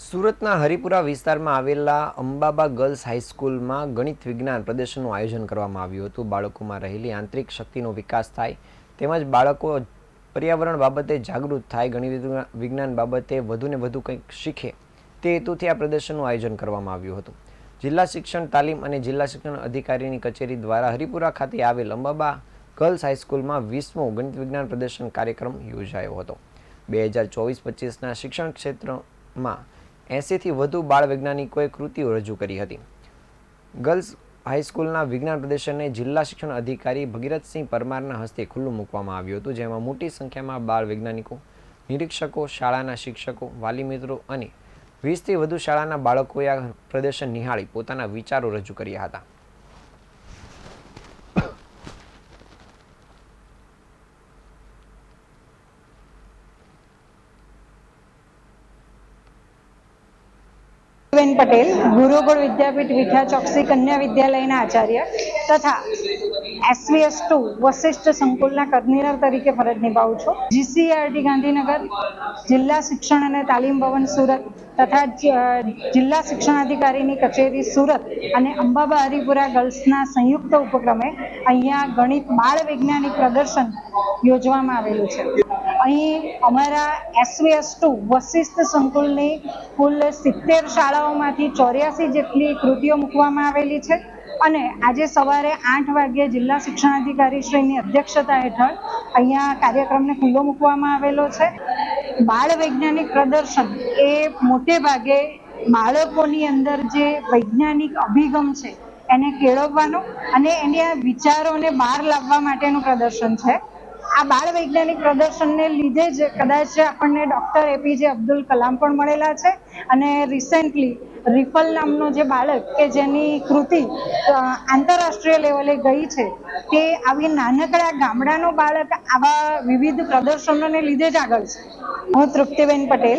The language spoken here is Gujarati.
સુરતના હરિપુરા વિસ્તારમાં આવેલા અંબાબા ગર્લ્સ હાઈસ્કૂલમાં ગણિત વિજ્ઞાન પ્રદર્શનનું આયોજન કરવામાં આવ્યું હતું. બાળકોમાં રહેલી આંતરિક શક્તિનો વિકાસ થાય તેમજ બાળકો પર્યાવરણ બાબતે જાગૃત થાય, ગણિત વિજ્ઞાન બાબતે વધુને વધુ કંઈક શીખે તે હેતુથી આ પ્રદર્શનનું આયોજન કરવામાં આવ્યું હતું. જિલ્લા શિક્ષણ, તાલીમ અને જિલ્લા શિક્ષણ અધિકારીની કચેરી દ્વારા હરિપુરા ખાતે આવેલ અંબાબા ગર્લ્સ હાઈસ્કૂલમાં વીસમો ગણિત વિજ્ઞાન પ્રદર્શન કાર્યક્રમ યોજાયો હતો. બે હજાર ચોવીસ પચીસના શિક્ષણ ક્ષેત્રમાં એંસીથી વધુ બાળ વૈજ્ઞાનિકોએ કૃતિઓ રજૂ કરી હતી. ગર્લ્સ હાઈસ્કૂલના વિજ્ઞાન પ્રદર્શનને જિલ્લા શિક્ષણ અધિકારી ભગીરથસિંહ પરમારના હસ્તે ખુલ્લું મૂકવામાં આવ્યું હતું, જેમાં મોટી સંખ્યામાં બાળ વૈજ્ઞાનિકો, નિરીક્ષકો, શાળાના શિક્ષકો, વાલી મિત્રો અને વીસથી વધુ શાળાના બાળકોએ આ પ્રદર્શન નિહાળી પોતાના વિચારો રજૂ કર્યા હતા. બેન પટેલ, ગુરુકુળ વિદ્યાપીઠ વિઠા ચોકસી કન્યા વિદ્યાલયના આચાર્ય તથા એસવીએસ ટુ વશિષ્ઠ સંકુલના કન્વીનર તરીકે ફરજ નિભાવું છું. જીસીઆરટી ગાંધીનગર જિલ્લા શિક્ષણ અને તાલીમ ભવન સુરત તથા જિલ્લા શિક્ષણાધિકારીની કચેરી સુરત અને અંબાબા હરિપુરા ગર્લ્સના સંયુક્ત ઉપક્રમે અહીંયા ગણિત બાળ વૈજ્ઞાનિક પ્રદર્શન યોજવામાં આવેલું છે. અહીં અમારા એસવીએસ ટુ વશિષ્ઠ સંકુલની કુલ સિત્તેર શાળાઓમાંથી ચોર્યાસી જેટલી કૃતિઓ મૂકવામાં આવેલી છે. અને આજે સવારે આઠ વાગ્યે જિલ્લા શિક્ષણાધિકારી શ્રીની અધ્યક્ષતા હેઠળ અહીંયા કાર્યક્રમને ખુલ્લો મૂકવામાં આવેલો છે. બાળ વૈજ્ઞાનિક પ્રદર્શન એ મોટે ભાગે બાળકોની અંદર જે વૈજ્ઞાનિક અભિગમ છે એને કેળવવાનો અને એના વિચારોને બહાર લાવવા માટેનું પ્રદર્શન છે. આ બાળ વૈજ્ઞાનિક પ્રદર્શનને લીધે જ કદાચ આપણને ડોક્ટર એપીજે અબ્દુલ કલામ પણ મળેલા છે. અને રિસેન્ટલી રિફલ નામનો જે બાળક કે જેની કૃતિ આંતરરાષ્ટ્રીય લેવલે ગઈ છે, તે આવી નાનકડા ગામડાનો બાળક આવા વિવિધ પ્રદર્શનોને લીધે જ આગળ છે. હું તૃપ્તિબેન પટેલ.